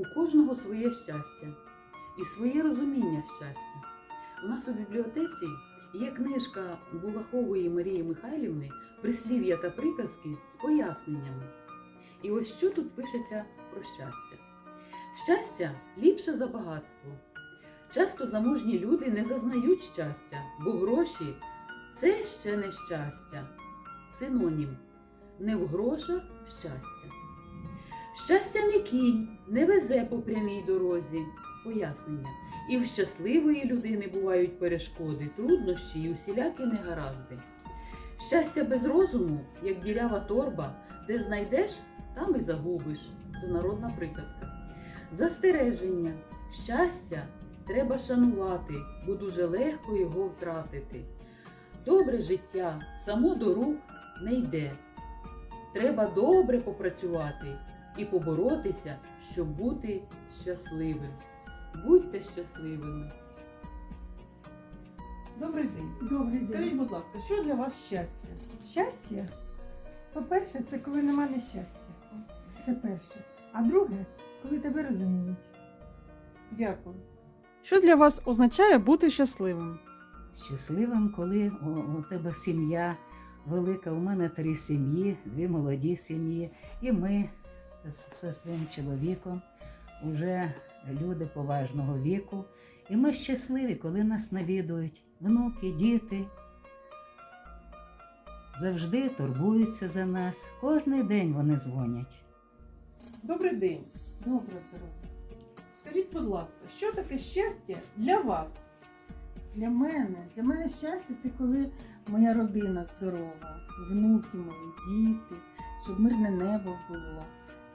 У кожного своє щастя і своє розуміння щастя. У нас у бібліотеці є книжка Булахової Марії Михайлівни Прислів'я та приказки з поясненнями. І ось що тут пишеться про щастя. Щастя ліпше за багатство. Часто заможні люди не зазнають щастя, бо гроші це ще не щастя. Синонім не в грошах щастя. Щастя не кінь, не везе по прямій дорозі. Пояснення. І в щасливої людини бувають перешкоди, труднощі і усілякі негаразди. Щастя без розуму, як дірява торба, де знайдеш, там і загубиш. Це народна приказка. Застереження. Щастя треба шанувати, бо дуже легко його втратити. Добре життя само до рук не йде. Треба добре попрацювати і поборотися, щоб бути щасливим. Будьте щасливими. Добрий день. Добрий день. Скажіть, будь ласка, що для вас щастя? Щастя, по-перше, це коли нема нещастя. Це перше. А друге, коли тебе розуміють. Дякую. Що для вас означає бути щасливим? Щасливим, коли у, у тебе сім'я велика. У мене три сім'ї, дві молоді сім'ї. І ми зі своїм чоловіком вже люди поважного віку. І ми щасливі, коли нас навідують внуки, діти. Завжди турбуються за нас. Кожний день вони дзвонять. Добрий день. Добре здоров'я. Скажіть, будь ласка, що таке щастя для вас? Для мене, для мене щастя це коли моя родина здорова, внуки мої, діти, щоб мирне небо було.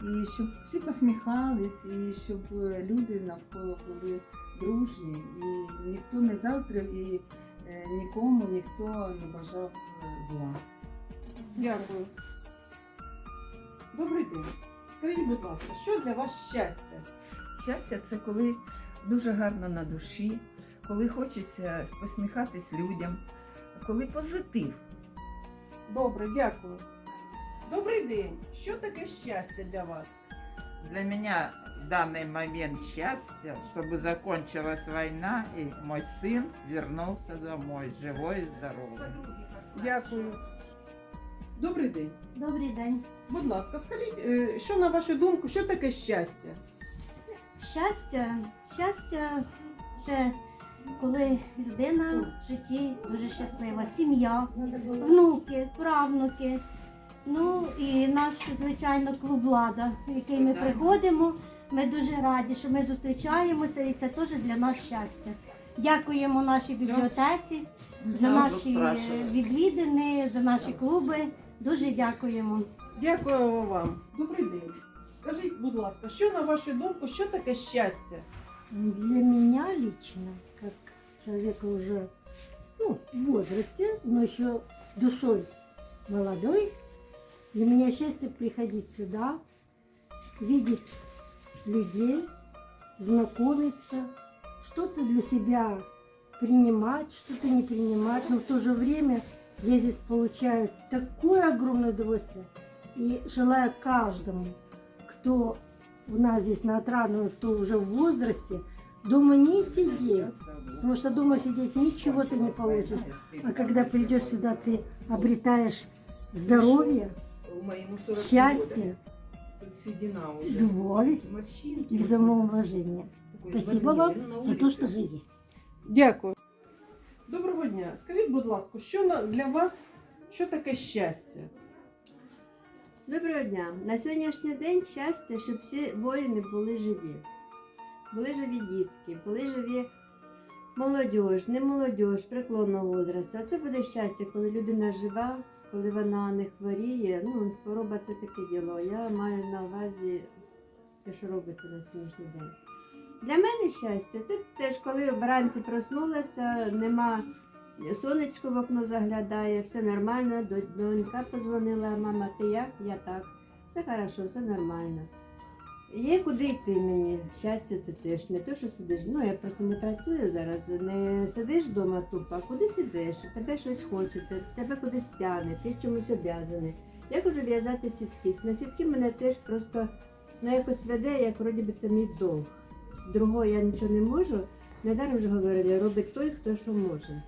І щоб всі посміхались, і щоб е, люди навколо були дружні, і ніхто не заздрив, і е, нікому ніхто не бажав е, зла. Дякую. Добрий день. Скажіть, будь ласка, що для вас щастя? Щастя це коли дуже гарно на душі, коли хочеться посміхатись людям, коли позитив. Добре, дякую. Добрий день. Що таке щастя для вас? Для меня в данный момент счастье, чтобы закончилась война и мой сын вернулся домой, живой и здоровый. Дякую. Добрий день. Добрий день. Будь ласка, скажіть, е, що на вашу думку, що таке щастя? Щастя, щастя це коли людина в житті дуже щаслива, сім'я, внуки, правнуки. Ну і наш, звичайно, клуб влада, в який ми приходимо. Ми дуже раді, що ми зустрічаємося, і це теж для нас щастя. Дякуємо нашій бібліотеці за наші відвідини, за наші клуби. Дуже дякуємо. Дякую вам. Добрий день. Скажіть, будь ласка, що на вашу думку, що таке щастя? Для меня лично, как человека уже ну, в возрасте, но еще душой молодой, для меня счастье приходить сюда, видеть людей, знакомиться, что-то для себя принимать, что-то не принимать, но в то же время я здесь получаю такое огромное удовольствие и желаю каждому, кто у нас здесь на отрадном, кто уже в возрасте, дома не сидеть. Потому что дома сидеть ничего ты не получишь. А когда придешь сюда, ты обретаешь здоровье, счастье, любовь и взаимоуважение. Спасибо вам за то, что вы есть. Дякую. Доброго дня. Скажіть, будь ласка, що на- для вас, що таке щастя? Доброго дня. На сьогоднішній день щастя, щоб всі воїни були живі. Були живі дітки, були живі молодь, не молодь, преклонного возрасту. А це буде щастя, коли людина жива, коли вона не хворіє. Ну, хвороба це таке діло. Я маю на увазі те, що робити на сьогоднішній день. Для мене щастя, це теж коли вранці проснулася, нема сонечко в окно заглядає, все нормально, донька позвонила, мама, ти як? Я так. Все хорошо, все нормально. Є куди йти мені. Щастя це теж. Не те, що сидиш. Ну, я просто не працюю зараз. Не сидиш вдома тупо, а кудись ідеш, тебе щось хочете, тебе кудись тягне, ти чомусь об'язаний. Я хочу в'язати сітки. На сітки мене теж просто ну якось веде, як вроді би це мій долг. Другого я нічого не можу. Недаром вже говорили, робить той, хто що може.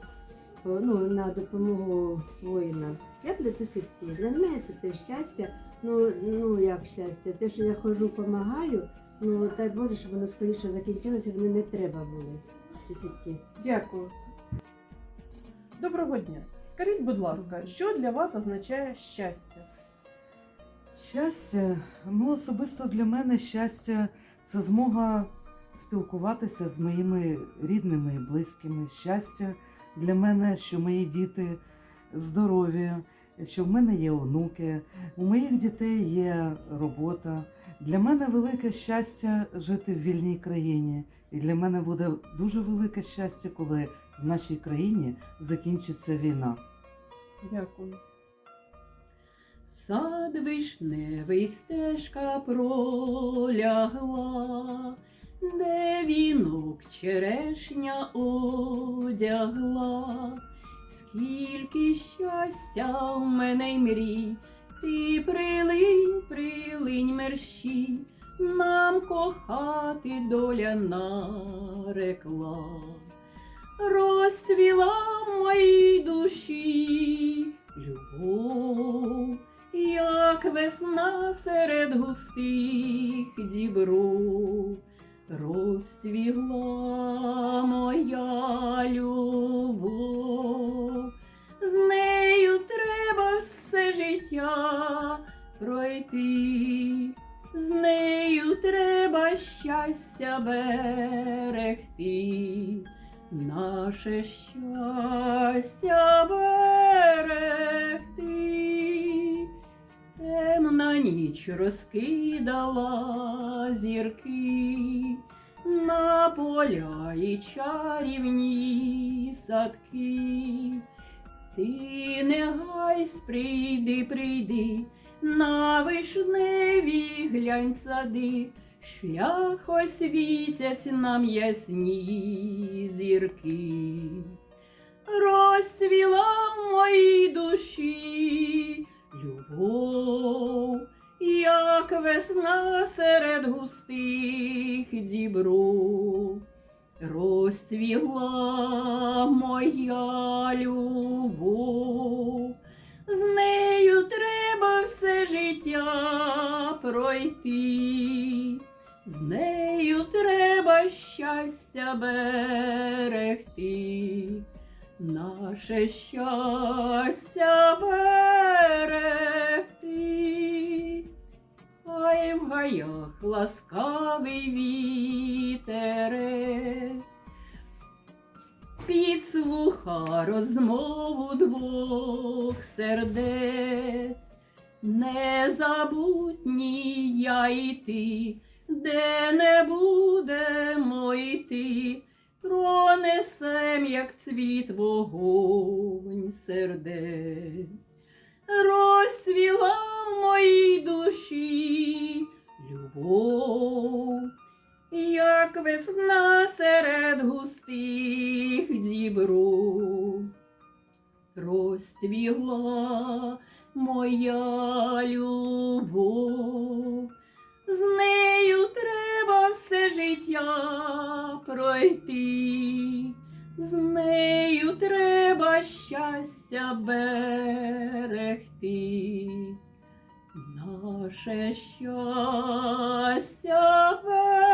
Ну, на допомогу воїнам. Я плету сітки. Для мене це те щастя. Ну, ну як щастя, те, що я ходжу, допомагаю, ну дай Боже, щоб воно скоріше закінчилося, вони не треба були. Ці сітки. Дякую. Доброго дня. Скажіть, будь ласка, що для вас означає щастя? Щастя, ну особисто для мене щастя це змога спілкуватися з моїми рідними і близькими. Щастя для мене, що мої діти здорові, що в мене є онуки, у моїх дітей є робота. Для мене велике щастя жити в вільній країні. І для мене буде дуже велике щастя, коли в нашій країні закінчиться війна. Дякую. Сад вишневий стежка пролягла, де вінок черешня одягла, скільки щастя в мене й мрій, ти прилинь, прилинь мерщій, нам кохати доля нарекла, розцвіла в моїй душі любов як весна серед густих пройти, з нею треба щастя берегти. Наше щастя берегти, темна ніч розкидала зірки на поля і чарівні садки. Ти не гайсь, прийди, прийди, на вишневі глянь сади, шлях освітять нам ясні зірки. Розцвіла в моїй душі любов, як весна серед густих дібров. Розцвіла моя любов, з нею треба все життя пройти, з нею треба щастя берегти, наше щастя берегти. Хай в гаях ласкавий вітерець, підслуха розмову двох сердець, незабутні я і ти, де не будемо йти, пронесем, як цвіт вогонь сердець розцвіла в моїй душі любов, як весна серед густих дібров. Розцвіла моя любов, з нею треба все життя пройти. З нею треба щастя берегти, наше щастя берегти.